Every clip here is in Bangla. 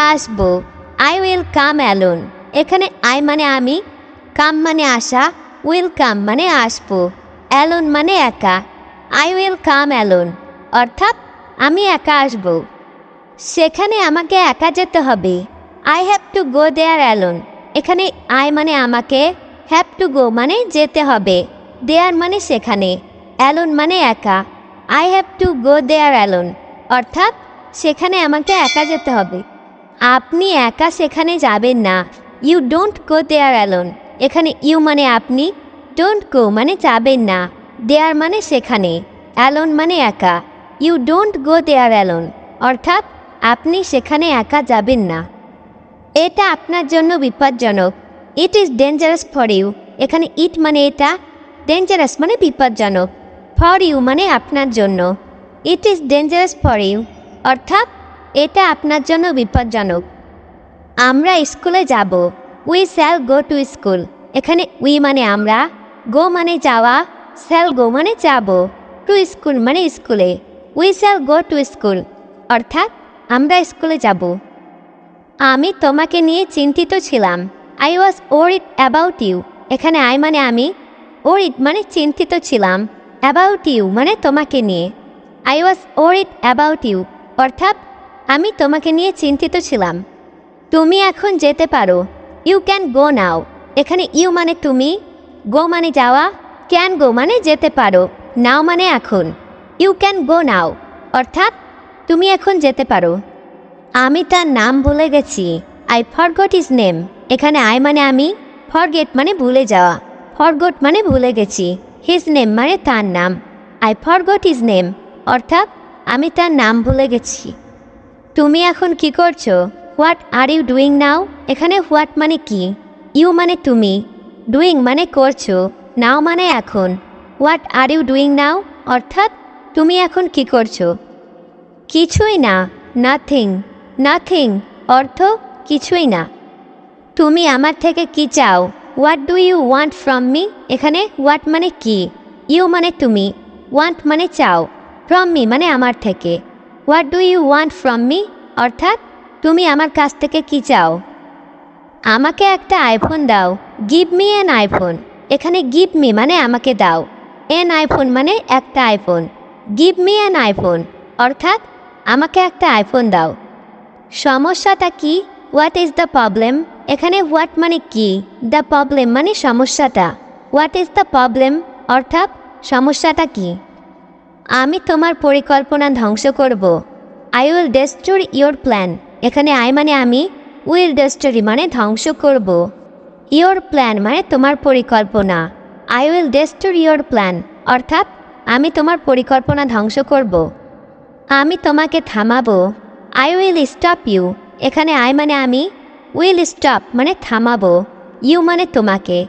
আসব আই উইল কাম অ্যালোন। এখানে আই মানে আমি, কাম মানে আসা উইল কাম মানে আসব। অ্যালোন মানে একা। I will come alone. অর্থাৎ আমি একা আসব। সেখানে আমাকে একা যেতে হবে। I have to go there alone. এখানে আই মানে আমাকে, হ্যাভ টু গো মানে যেতে হবে। দেয়ার মানে সেখানে। অ্যালোন মানে একা। I have to go there alone. অর্থাৎ সেখানে আমাকে একা যেতে হবে। আপনি একা সেখানে যাবেন না। You don't go there alone এখানে ইউ মানে আপনি ডোন্ট গো মানে যাবেন না। দেয়ার মানে সেখানে অ্যালোন মানে একা। You don't go there alone অর্থাৎ, আপনি সেখানে একা যাবেন না। এটা আপনার জন্য বিপজ্জনক। It is dangerous for you এখানে ইট মানে এটা ডেঞ্জারাস মানে বিপজ্জনক। ফর ইউ মানে আপনার জন্য। It is dangerous for you অর্থাৎ এটা আপনার জন্য বিপজ্জনক। আমরা স্কুলে যাব। We shall go to school এখানে উই মানে আমরা গো মানে যাওয়া স্যাল গো মানে যাব। টু স্কুল মানে স্কুলে। We shall go to school অর্থাৎ আমরা স্কুলে যাব। আমি তোমাকে নিয়ে চিন্তিত ছিলাম। I was worried about you এখানে আই মানে আমি ওর ইট মানে চিন্তিত ছিলাম। অ্যাবাউট ইউ মানে তোমাকে নিয়ে। I was worried about you অর্থাৎ আমি তোমাকে নিয়ে চিন্তিত ছিলাম। তুমি এখন যেতে পারো। ইউ ক্যান গো নাও এখানে ইউ মানে তুমি গো মানে যাওয়া ক্যান গো মানে যেতে পারো। নাও মানে এখন। ইউ ক্যান গো নাও অর্থাৎ, তুমি এখন যেতে পারো। আমি তার নাম ভুলে গেছি। আই ফরগট ইজ নেম এখানে আই মানে আমি ফরগেট মানে ভুলে যাওয়া। ফরগট মানে ভুলে গেছি। হিজ নেম মানে তার নাম। আই ফরগট ইজ নেম অর্থাৎ, আমি তার নাম ভুলে গেছি। তুমি এখন কি করছ? What are you doing now এখানে হোয়াট মানে কি? ইউ মানে তুমি। ডুইং মানে করছ। নাও মানে এখন। What are you doing now অর্থাৎ, তুমি এখন কি করছ? কিছুই না। নাথিং নাথিং অর্থ, কিছুই না। তুমি আমার থেকে কি চাও? What do you want from me এখানে হোয়াট মানে কি? ইউ মানে তুমি। ওয়ান্ট মানে চাও। ফ্রম মি মানে আমার থেকে। What do you want from me অর্থাৎ, তুমি আমার কাছ থেকে কি চাও? আমাকে একটা আইফোন দাও। গিভ মি অ্যান আইফোন এখানে গিভ মি মানে আমাকে দাও। এন আইফোন মানে একটা iPhone give me an iPhone অর্থাৎ, আমাকে একটা আইফোন দাও। সমস্যাটা কি? হোয়াট ইজ দ্য প্রবলেম এখানে হোয়াট মানে কি? দ্য প্রবলেম মানে সমস্যাটা। হোয়াট ইজ দ্য প্রবলেম অর্থাৎ, সমস্যাটা কি? আমি তোমার পরিকল্পনা ধ্বংস করব। I will destroy your plan এখানে আই মানে আমি উইল ডেস্টোরি মানে ধ্বংস করব। ইয়োর প্ল্যান মানে তোমার পরিকল্পনা। I will destroy your plan অর্থাৎ, আমি তোমার পরিকল্পনা ধ্বংস করব। আমি তোমাকে থামাবো। আই উইল স্টপ ইউ এখানে আই মানে আমি উইল স্টপ মানে থামাবো। ইউ মানে তোমাকে।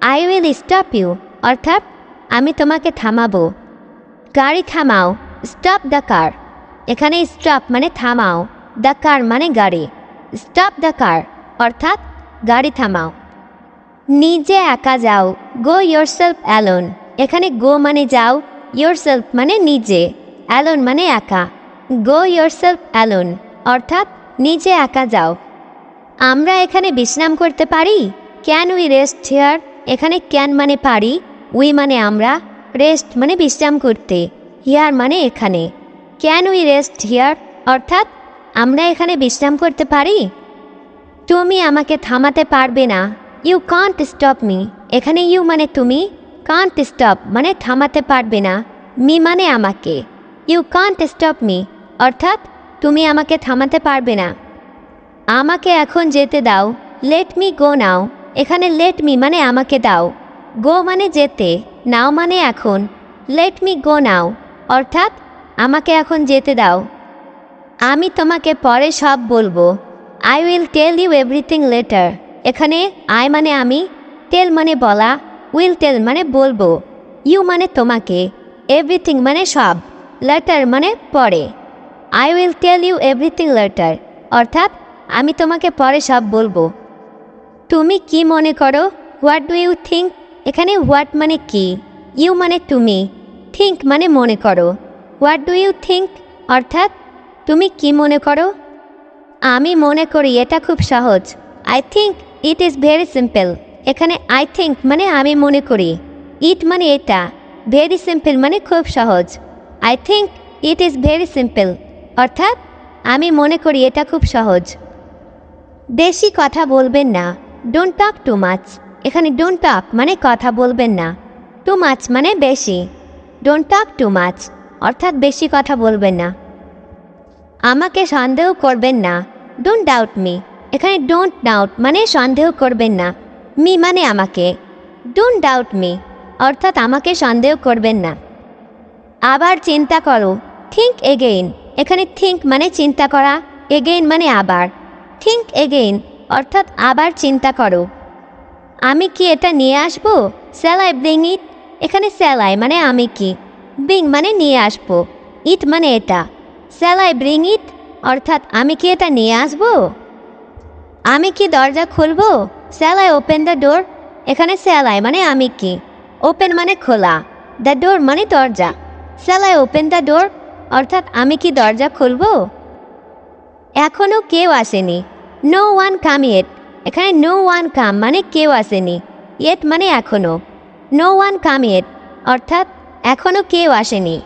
আই উইল স্টপ ইউ অর্থাৎ, আমি তোমাকে থামাবো। গাড়ি থামাও। স্টপ দ্য কার এখানে স্টপ মানে থামাও। দ্য কার মানে গাড়ি। স্টপ দ্য কার অর্থাৎ গাড়ি থামাও। নিজে একা যাও। গো ইয়োর সেলফ অ্যালোন এখানে গো মানে যাও। ইয়োর সেলফ মানে নিজে। অ্যালোন মানে একা। গো ইয়োর সেলফ অ্যালোন অর্থাৎ নিজে একা যাও। আমরা এখানে বিশ্রাম করতে পারি? ক্যান উই রেস্ট হেয়ার এখানে ক্যান মানে পারি। উই মানে আমরা। রেস্ট মানে বিশ্রাম করতে। হিয়ার মানে এখানে। ক্যান উই রেস্ট হিয়ার অর্থাৎ, আমরা এখানে বিশ্রাম করতে পারি? তুমি আমাকে থামাতে পারবে না। ইউ কান্ট স্টপ মি এখানে ইউ মানে তুমি। কান্ট স্টপ মানে থামাতে পারবে না। মি মানে আমাকে। ইউ কান্ট স্টপ মি অর্থাৎ, তুমি আমাকে থামাতে পারবে না। আমাকে এখন যেতে দাও। লেট মি গো নাও এখানে লেট মি মানে আমাকে দাও। গো মানে যেতে। নাও মানে এখন। লেট মি গো নাও অর্থাৎ, আমাকে এখন যেতে দাও। আমি তোমাকে পরে সব বলব। I will tell you everything later এখানে আই মানে আমি টেল মানে বলা উইল টেল মানে বলব। ইউ মানে তোমাকে। এভরিথিং মানে সব। লেটার মানে পরে। I will tell you everything later অর্থাৎ, আমি তোমাকে পরে সব বলব। তুমি কি মনে করো? হোয়াট ডু ইউ থিঙ্ক এখানে হোয়াট মানে কি ইউ মানে তুমি থিঙ্ক মানে মনে করো। হোয়াট ডু ইউ থিঙ্ক অর্থাৎ তুমি কি মনে করো? আমি মনে করি এটা খুব সহজ। I think it is very simple এখানে আই থিঙ্ক মানে আমি মনে করি। ইট মানে এটা ভেরি সিম্পল মানে খুব সহজ। I think it is very simple অর্থাৎ আমি মনে করি এটা খুব সহজ। বেশি কথা বলবেন না। ডোন্ট টক টু মাচ এখানে ডোন্ট টক মানে কথা বলবেন না। টু মাচ মানে বেশি। ডোন্ট টক টু মাচ অর্থাৎ বেশি কথা বলবেন না। আমাকে সন্দেহ করবেন না। ডোন্ট ডাউট মি এখানে ডোন্ট ডাউট মানে সন্দেহ করবেন না। মি মানে আমাকে। ডোন্ট ডাউট মি অর্থাৎ আমাকে সন্দেহ করবেন না। আবার চিন্তা করো থিঙ্ক এগেইন এখানে থিঙ্ক মানে চিন্তা করা এগেইন মানে আবার। থিঙ্ক এগেইন অর্থাৎ আবার চিন্তা করো। আমি কি এটা নিয়ে আসব? Shall I bring it? এখানে স্যালাই মানে আমি কি? ব্রিং মানে নিয়ে আসব। ইট মানে এটা। Shall I bring it? অর্থাৎ আমি কি এটা নিয়ে আসব? আমি কি দরজা খুলবো? Shall I open the door? এখানে স্যালাই মানে আমি কি? ওপেন মানে খোলা। দ্য ডোর মানে দরজা। Shall I open the door? অর্থাৎ আমি কি দরজা খুলবো? এখনও কেউ আসেনি। নো ওয়ান কাম ইয়েট এখানে নো ওয়ান কাম মানে কেউ আসেনি ইয়েট মানে এখনও নো ওয়ান কাম ইয়েট অর্থাৎ এখনও কেউ আসেনি।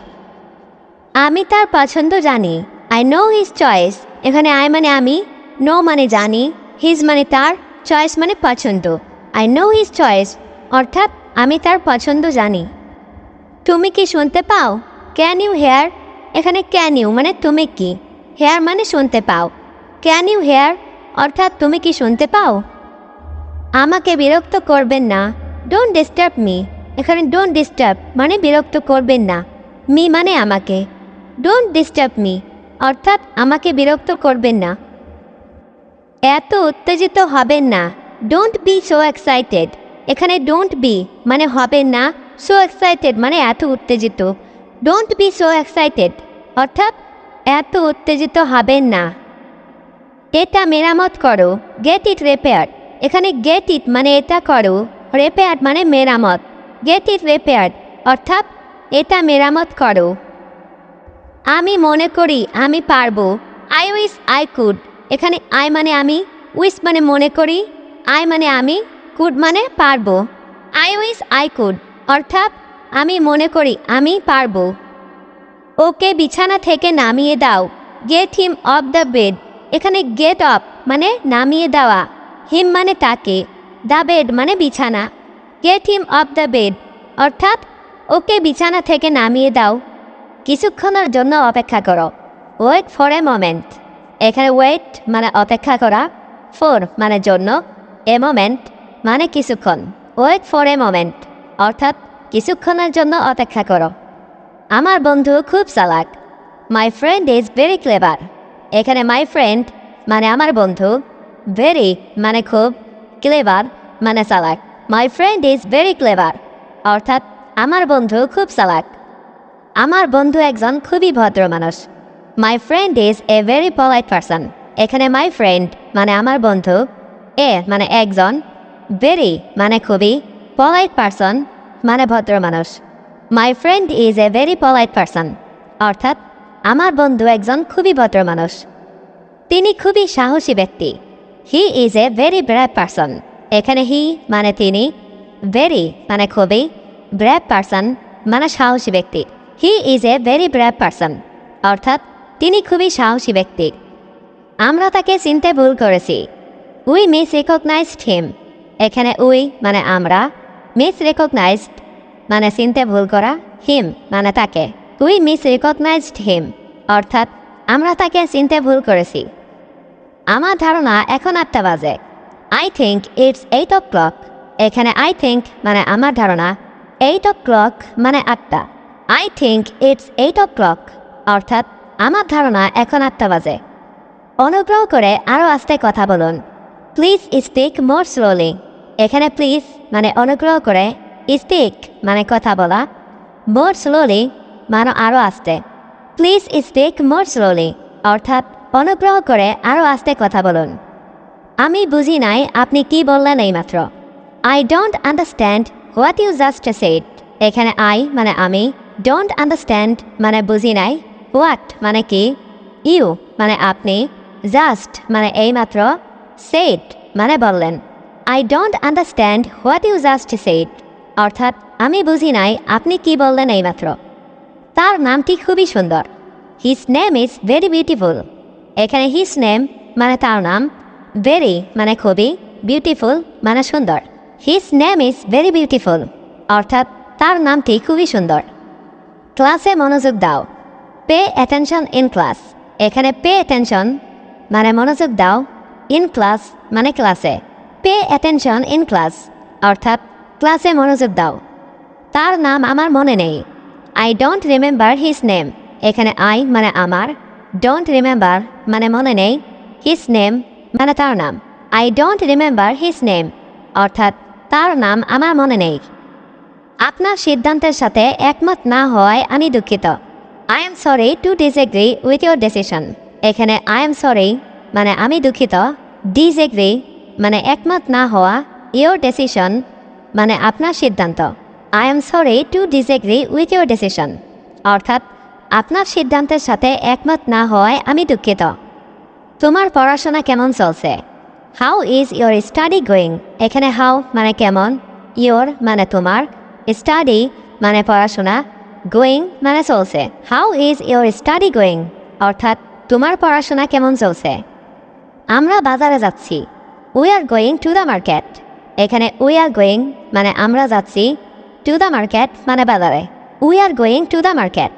আমি তার পছন্দ জানি আই নো হিজ চয়েস এখানে আই মানে আমি নো মানে জানি হিজ মানে তার চয়েস মানে পছন্দ। আই নো হিজ চয়েস অর্থাৎ আমি তার পছন্দ জানি। তুমি কি শুনতে পাও? ক্যান ইউ হেয়ার এখানে ক্যান ইউ মানে তুমি কি? হেয়ার মানে শুনতে পাও। ক্যান ইউ হেয়ার অর্থাৎ তুমি কি শুনতে পাও? আমাকে বিরক্ত করবেন না। ডোন্ট ডিস্টার্ব মি এখানে ডোন্ট ডিস্টার্ব মানে বিরক্ত করবেন না। মি মানে আমাকে। ডোন্ট ডিস্টার্ব মি অর্থাৎ আমাকে বিরক্ত করবেন না। এত উত্তেজিত হবেন না। ডোন্ট বি সো এক্সাইটেড এখানে ডোন্ট বি মানে হবেন না। সো এক্সাইটেড মানে এত উত্তেজিত। ডোন্ট বি সো এক্সাইটেড অর্থাৎ এত উত্তেজিত হবেন না। এটা মেরামত করো। Get it repair. এখানে গেট ইট মানে এটা করো। রেপেয়ার মানে মেরামত। গেট ইট রেপেয়ার, অর্থাৎ এটা মেরামত করো। আমি মনে করি আমি পারব। আই উইস আই কুড এখানে আই মানে আমি উইস মানে মনে করি। আই মানে আমি কুড মানে পারব। আই উইস আই কুড অর্থাৎ আমি মনে করি আমি পারব। ওকে বিছানা থেকে নামিয়ে দাও। Get him off the bed এখানে গেট অফ মানে নামিয়ে দেওয়া হিম মানে তাকে দ্য বেড মানে বিছানা get him off the bed অর্থাৎ ওকে বিছানা থেকে নামিয়ে দাও। কিছুক্ষণের জন্য অপেক্ষা করো। ওয়েট ফর এ মোমেন্ট এখানে ওয়েট মানে অপেক্ষা করা ফোর মানে জন্য এ মোমেন্ট মানে কিছুক্ষণ। ওয়েট ফর এ মোমেন্ট অর্থাৎ কিছুক্ষণের জন্য অপেক্ষা করো। আমার বন্ধু খুব চালাক। My friend is very clever এখানে মাই ফ্রেন্ড মানে আমার বন্ধু ভেরি মানে খুব ক্লেভার মানে চালাক। My friend is very clever অর্থাৎ আমার বন্ধু খুব চালাক। আমার বন্ধু একজন খুবই ভদ্র মানুষ। My friend is a very polite person এখানে মাই ফ্রেন্ড মানে আমার বন্ধু, এ মানে একজন ভেরি মানে খুবই পলাইট পারসন মানে ভদ্র মানুষ। My friend is a very polite person অর্থাৎ আমার বন্ধু একজন খুবই ভদ্র মানুষ। তিনি খুবই সাহসী ব্যক্তি। He is a very brave person এখানে হি মানে তিনি। ভেরি মানে খুবই। ব্র্যাভ পারসন মানে সাহসী ব্যক্তি। He is a very brave person অর্থাৎ তিনি খুবই সাহসী ব্যক্তি। আমরা তাকে চিনতে ভুল করেছি। উই মিস রেকগনাইজড হিম এখানে উই মানে আমরা। মিস রেকগনাইজড মানে চিনতে ভুল করা। হিম মানে তাকে। উই মিস রেকগনাইজড হিম অর্থাৎ আমরা তাকে চিনতে ভুল করেছি। আমার ধারণা এখন আটটা বাজে। I think it's eight o'clock এখানে আই থিঙ্ক মানে আমার ধারণা এইট ও ক্লক মানে আটটা। I think it's eight o'clock অর্থাৎ আমার ধারণা এখন আটটা বাজে। অনুগ্রহ করে আরও আস্তে কথা বলুন। প্লিজ স্পিক মোর স্লোলি এখানে প্লিজ মানে অনুগ্রহ করে। স্পিক মানে কথা বলা। মোর স্লোলি মানে আরও আস্তে। প্লিজ স্পিক মোর স্লোলি অর্থাৎ অনুগ্রহ করে আরও আস্তে কথা বলুন। আমি বুঝি নাই, আপনি কি বললেন এইমাত্র I don't understand what you just said এখানে আই মানে আমি ডোন্ট আন্ডারস্ট্যান্ড মানে বুঝি নাই হোয়াট মানে কি ইউ মানে আপনি জাস্ট মানে এইমাত্র সেট মানে বললেন। I don't understand what you just said অর্থাৎ আমি বুঝি নাই, আপনি কি বললেন এইমাত্র তার নামটি খুবই সুন্দর। His name is very beautiful এখানে হিস নেম মানে তার নাম। ভেরি মানে খুবই বিউটিফুল মানে সুন্দর। His name is very beautiful অর্থাৎ তার নামটি খুবই সুন্দর। ক্লাসে মনোযোগ দাও। পে অ্যাটেনশন ইন ক্লাস এখানে পে অ্যাটেনশন মানে মনোযোগ দাও। ইন ক্লাস মানে ক্লাসে পে অ্যাটেনশন ইন ক্লাস অর্থাৎ ক্লাসে মনোযোগ দাও। তার নাম আমার মনে নেই। I don't remember his name এখানে আই মানে আমার। ডোন্ট রিমেম্বার মানে মনে নেই। হিজ নেম মানে তার নাম। I don't remember his name অর্থাৎ তার নাম আমার মনে নেই। আপনার সিদ্ধান্তের সাথে একমত না হওয়ায় আমি দুঃখিত। I am sorry to disagree with your decision এখানে আই এম সরি মানে আমি দুঃখিত। ডিসএগ্রি মানে একমত না হওয়া। ইউর ডিসিশন মানে আপনার সিদ্ধান্ত। I am sorry to disagree with your decision অর্থাৎ, আপনার সিদ্ধান্তের সাথে একমত না হওয়ায় আমি দুঃখিত। তোমার পড়াশোনা কেমন চলছে? How is your study going এখানে হাউ মানে কেমন? ইয়োর মানে তোমার? স্টাডি মানে পড়াশোনা? গোয়িং মানে চলছে। How is your study going অর্থাৎ, তোমার পড়াশোনা কেমন চলছে? আমরা বাজারে যাচ্ছি। We are going to the market এখানে উই আর গোয়িং মানে আমরা যাচ্ছি। টু দ্য মার্কেট মানে বাজারে। We are going to the market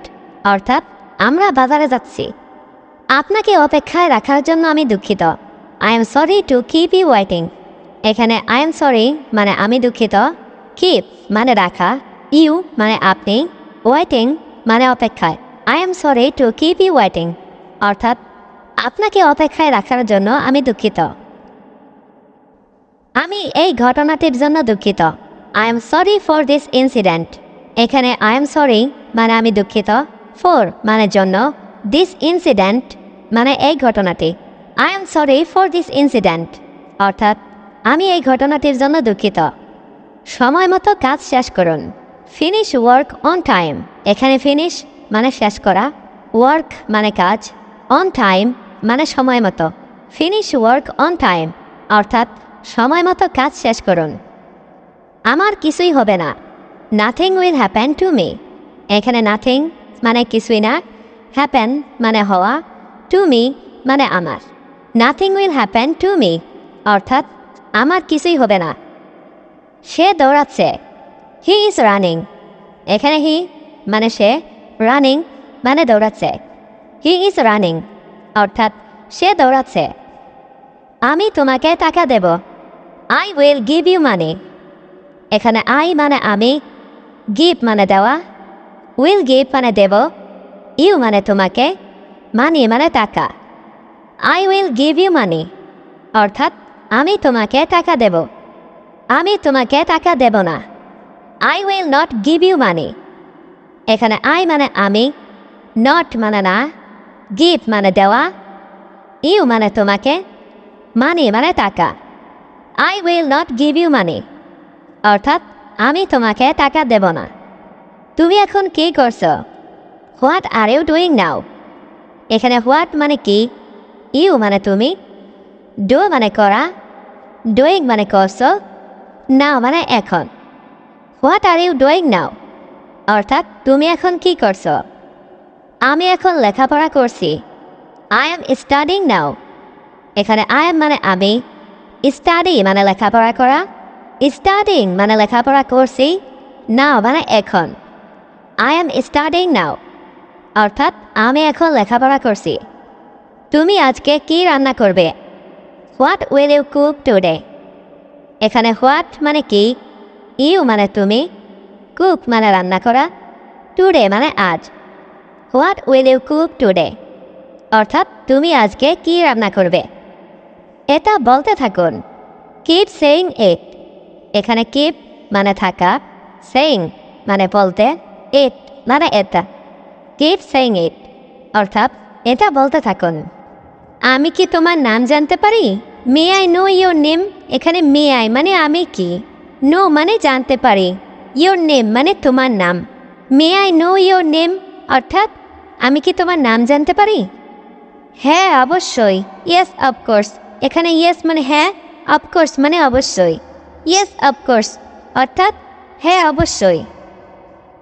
অর্থাৎ আমরা বাজারে যাচ্ছি। আপনাকে অপেক্ষায় রাখার জন্য আমি দুঃখিত। I am sorry to keep you waiting এখানে আই এম সরি মানে আমি দুঃখিত। কিপ মানে রাখা। ইউ মানে আপনি। ওয়াইটিং মানে অপেক্ষায়। I am sorry to keep you waiting অর্থাৎ আপনাকে অপেক্ষায় রাখার জন্য আমি দুঃখিত। আমি এই ঘটনাটির জন্য দুঃখিত। I am sorry for this incident এখানে আই এম সরি মানে আমি দুঃখিত ফর মানে জন্য দিস ইনসিডেন্ট মানে এই ঘটনাটি। I am sorry for this incident অর্থাৎ, আমি এই ঘটনাটির জন্য দুঃখিত। সময় মতো কাজ শেষ করুন। ফিনিশ ওয়ার্ক অন টাইম এখানে ফিনিশ মানে শেষ করা ওয়ার্ক মানে কাজ অন টাইম মানে সময় মতো। ফিনিশ ওয়ার্ক অন টাইম অর্থাৎ, সময় মতো কাজ শেষ করুন। আমার কিছুই হবে না। Nothing will happen to me এখানে নাথিং মানে কিছুই না। হ্যাপেন মানে হওয়া। টু মি মানে আমার। Nothing will happen to me অর্থাৎ আমার কিছুই হবে না। সে দৌড়াচ্ছে। হি ইজ রানিং এখানে হি মানে সে রানিং মানে দৌড়াচ্ছে। হি ইজ রানিং অর্থাৎ সে দৌড়াচ্ছে। আমি তোমাকে টাকা দেব। I will give you money এখানে আই মানে আমি গিভ মানে দেওয়া, উইল গিভ মানে দেব, ইউ মানে তোমাকে, মানি মানে টাকা। I will give you money, অর্থাৎ আমি তোমাকে টাকা দেব। আমি তোমাকে টাকা দেব না। I will not give you money. এখানে আই মানে আমি, নট মানে না, গিভ মানে দেওয়া, ইউ মানে তোমাকে, মানি মানে টাকা। I will not give you money. অর্থাৎ আমি তোমাকে টাকা দেব না। তুমি এখন কি করছ? What are you doing now? এখানে হোয়াট মানে কি? ইউ মানে তুমি? ডু মানে করা? ডুইং মানে করছ? নাও মানে এখন। What are you doing now? অর্থাৎ তুমি এখন কি করছ? আমি এখন লেখাপড়া করছি। I am studying now. এখানে আই এম মানে আমি। স্টাডি মানে লেখাপড়া করা। স্টাডিং মানে লেখাপড়া করছি নাও মানে এখন। আই এম স্টাডিং নাও অর্থাৎ আমি এখন লেখাপড়া করছি। তুমি আজকে কি রান্না করবে? What will you cook today এখানে হোয়াট মানে কি? ইউ মানে তুমি? কুক মানে রান্না করা? টুডে মানে আজ। What will you cook today অর্থাৎ তুমি আজকে কি রান্না করবে? এটা বলতে থাকুন। কিপ সেইং ইট এখানে কিপ মানে থাকা? সেইং মানে বলতে ইট মানে এটা। কিপ সেইং ইট অর্থাৎ এটা বলতে থাকুন। আমি কি তোমার নাম জানতে পারি? May I know your name এখানে মে আই মানে আমি কি? নো মানে জানতে পারি। ইয়োর নেম মানে তোমার নাম। May I know your name অর্থাৎ আমি কি তোমার নাম জানতে পারি? হ্যাঁ অবশ্যই। ইয়েস অফকোর্স এখানে ইয়েস মানে হ্যাঁ অফকোর্স মানে অবশ্যই। ইয়েস অফকোর্স অর্থাৎ হ্যাঁ অবশ্যই।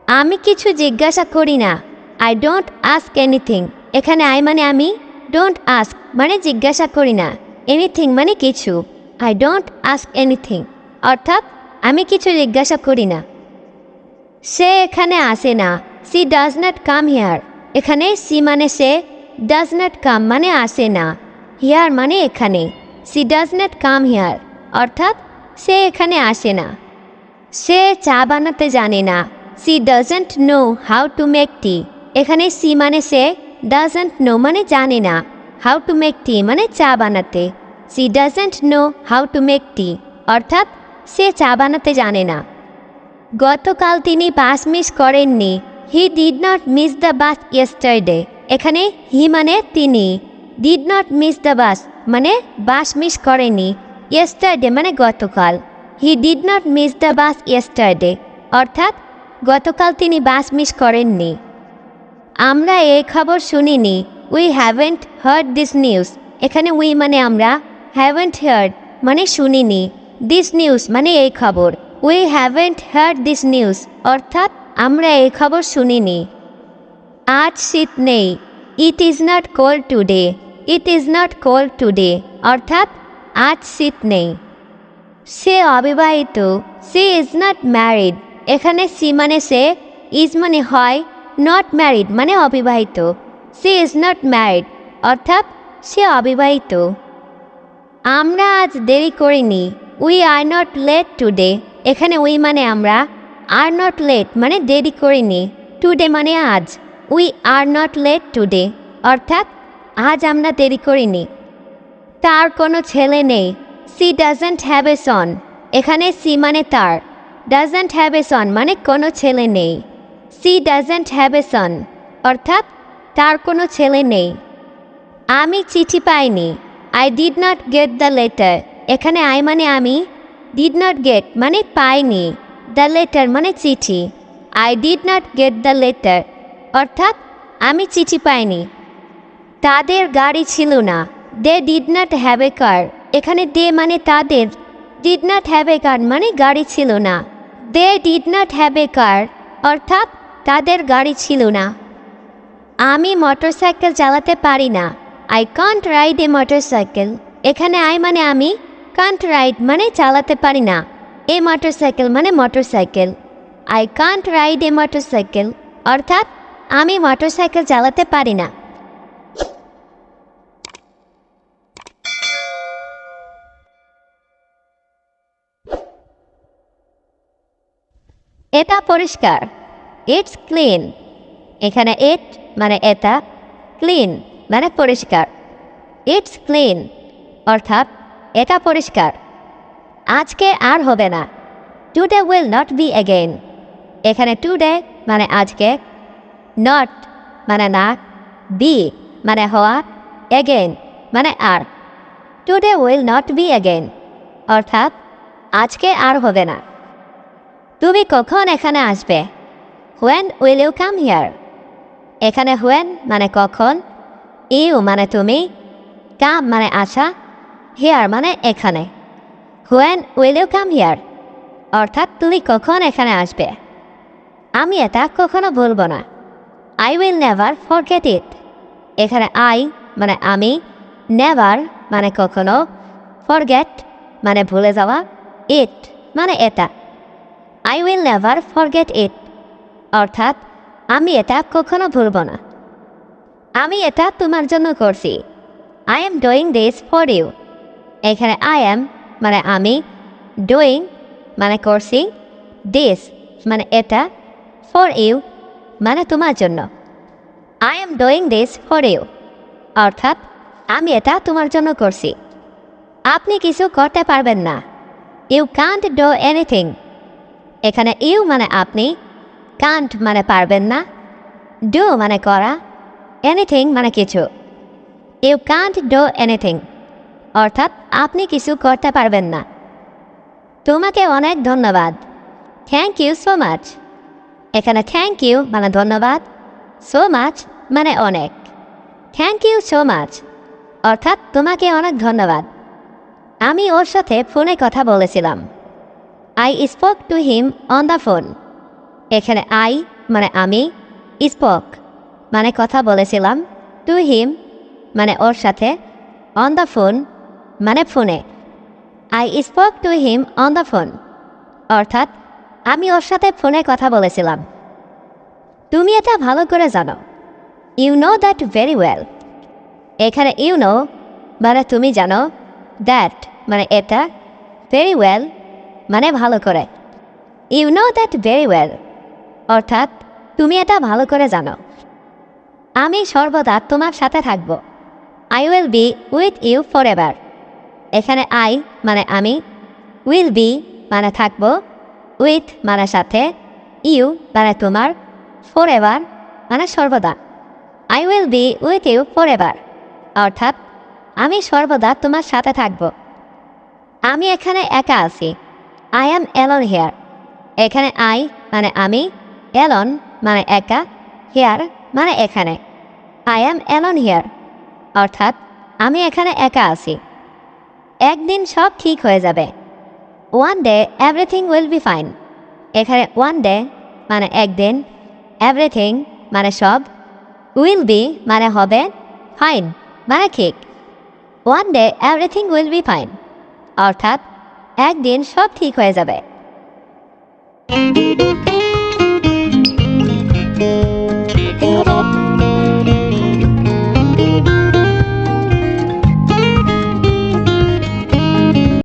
আমি কিছু জিজ্ঞাসা করি না। আই ডোন্ট আস্ক এনিথিং এখানে আই মানে আমি ডোন্ট আস্ক মানে জিজ্ঞাসা করি না। এনিথিং মানে কিছু। আই ডোন্ট আস্ক এনিথিং অর্থাৎ, আমি কিছু জিজ্ঞাসা করি না। সে এখানে আসে না। She does not come here এখানে সি মানে সে ডাজ নট কাম মানে আসে না। হিয়ার মানে এখানে। She does not come here অর্থাৎ সে এখানে আসে না। সে চা বানাতে জানে না। She doesn't know how to make tea এখানে সি মানে সে ডাজেন্ট নো মানে জানে না। হাউ টু মেক টি মানে চা বানাতে। She doesn't know how to make tea অর্থাৎ সে চা বানাতে জানে না। গতকাল তিনি বাস মিস করেননি। He did not miss the bus yesterday এখানে হি মানে তিনি। Did not miss the bus মানে বাস মিস করেনি। ইয়েস্টারডে মানে গতকাল। He did not miss the bus yesterday অর্থাৎ গতকাল তিনি বাস মিস করেননি। আমরা এই খবর শুনিনি। We haven't heard this news এখানে উই মানে আমরা হ্যাভেন্ট হার্ড মানে শুনিনি। দিস নিউজ মানে এই খবর। We haven't heard this news অর্থাৎ আমরা এই খবর শুনিনি। আজ শীত নেই। It is not cold today it is not cold today অর্থাৎ আজ শীত নেই। সে অবিবাহিত, সি ইজ নট ম্যারিড এখানে সি মানে সে ইজ মানে হয় নট ম্যারিড মানে অবিবাহিত। সি ইজ নট ম্যারিড অর্থাৎ সে অবিবাহিত। আমরা আজ দেরি করিনি। We are not late today এখানে উই মানে আমরা আর নট লেট মানে দেরি করিনি। টুডে মানে আজ। We are not late today অর্থাৎ আজ আমরা দেরি করিনি। তার কোনো ছেলে নেই। She doesn't have a son এখানে সি মানে তার। ডাজেন্ট হ্যাভ এ সন মানে কোনো ছেলে নেই। She doesn't have a son অর্থাৎ তার কোনো ছেলে নেই। আমি চিঠি পাইনি। I did not get the letter এখানে আই মানে আমি। ডিড নট গেট মানে পাইনি। দ্য লেটার মানে চিঠি। I did not get the letter অর্থাৎ আমি চিঠি পাইনি। তাদের গাড়ি ছিল না। They did not have a car. এখানে দে মানে তাদের। Did not have a car মানে গাড়ি ছিল না। They did not have a car, অর্থাৎ তাদের গাড়ি ছিল না। আমি মোটরসাইকেল চালাতে পারি না। I can't ride a motorcycle. এখানে আই মানে আমি, কান্ট রাইড মানে চালাতে পারি না। এ মোটরসাইকেল মানে motorcycle. I can't ride a motorcycle, অর্থাৎ আমি মোটরসাইকেল চালাতে পারি না। এটা পরিষ্কার। ইটস ক্লিন এখানে ইট মানে এটা ক্লিন মানে পরিষ্কার। ইটস ক্লিন অর্থাৎ এটা পরিষ্কার। আজকে আর হবে না। Today will not be again এখানে টুডে মানে আজকে নট মানে না বি মানে হওয়া অ্যাগেন মানে আর। Today will not be again অর্থাৎ আজকে আর হবে না। তুমি কখন এখানে আসবে? When will you come here এখানে হোয়েন মানে কখন? ইউ মানে তুমি? কাম মানে আসা? হিয়ার মানে এখানে। When will you come here অর্থাৎ তুমি কখন এখানে আসবে? আমি এটা কখনো বলব না। I will never forget it এখানে আই মানে আমি নেভার মানে কখনো ফরগেট মানে ভুলে যাওয়া ইট মানে এটা। I will never forget it অর্থাৎ, আমি এটা কখনো ভুলব না। আমি এটা তোমার জন্য করছি। I am doing this for you এখানে আই এম মানে আমি ডুইং মানে করছি। দিস মানে এটা ফর ইউ মানে তোমার জন্য। I am doing this for you অর্থাৎ, আমি এটা তোমার জন্য করছি। আপনি কিছু করতে পারবেন না। ইউ কান্ট ডু এনিথিং এখানে ইউ মানে আপনি কান্ট মানে পারবেন না ডু মানে করা এনিথিং মানে কিছু। ইউ কান্ট ডু এনিথিং অর্থাৎ আপনি কিছু করতে পারবেন না। তোমাকে অনেক ধন্যবাদ। থ্যাংক ইউ সো মাচ এখানে থ্যাংক ইউ মানে ধন্যবাদ সো মাচ মানে অনেক। থ্যাংক ইউ সো মাচ অর্থাৎ তোমাকে অনেক ধন্যবাদ। আমি ওর সাথে ফোনে কথা বলেছিলাম। I spoke to him on the phone এখানে আই মানে আমি স্পোক মানে কথা বলেছিলাম টু হিম মানে ওর সাথে অন দ্য ফোন মানে ফোনে। I spoke to him on the phone অর্থাৎ আমি ওর সাথে ফোনে কথা বলেছিলাম। তুমি এটা ভালো করে জানো। You know that very well এখানে ইউ নো মানে তুমি জানো দ্যাট মানে এটা ভেরি ওয়েল মানে ভালো করে। You know that very well অর্থাৎ, তুমি এটা ভালো করে জানো। আমি সর্বদা তোমার সাথে থাকব। I will be with you forever এখানে আই মানে আমি। উইল বি মানে থাকব। উইথ মানে সাথে। ইউ মানে তোমার। ফর এভার মানে সর্বদা। I will be with you forever অর্থাৎ, আমি সর্বদা তোমার সাথে থাকব। আমি এখানে একা আছি। আই অ্যাম এলন হেয়ার এখানে আই মানে আমি এলন মানে একা হেয়ার মানে এখানে। আই অ্যাম এলন হেয়ার অর্থাৎ আমি এখানে একা আছি। একদিন সব ঠিক হয়ে যাবে। One day everything will be fine এখানে ওয়ান ডে মানে একদিন এভরিথিং মানে সব উইল বি মানে হবে ফাইন মানে ঠিক। One day everything will be fine অর্থাৎ একদিন সব ঠিক হয়ে যাবে।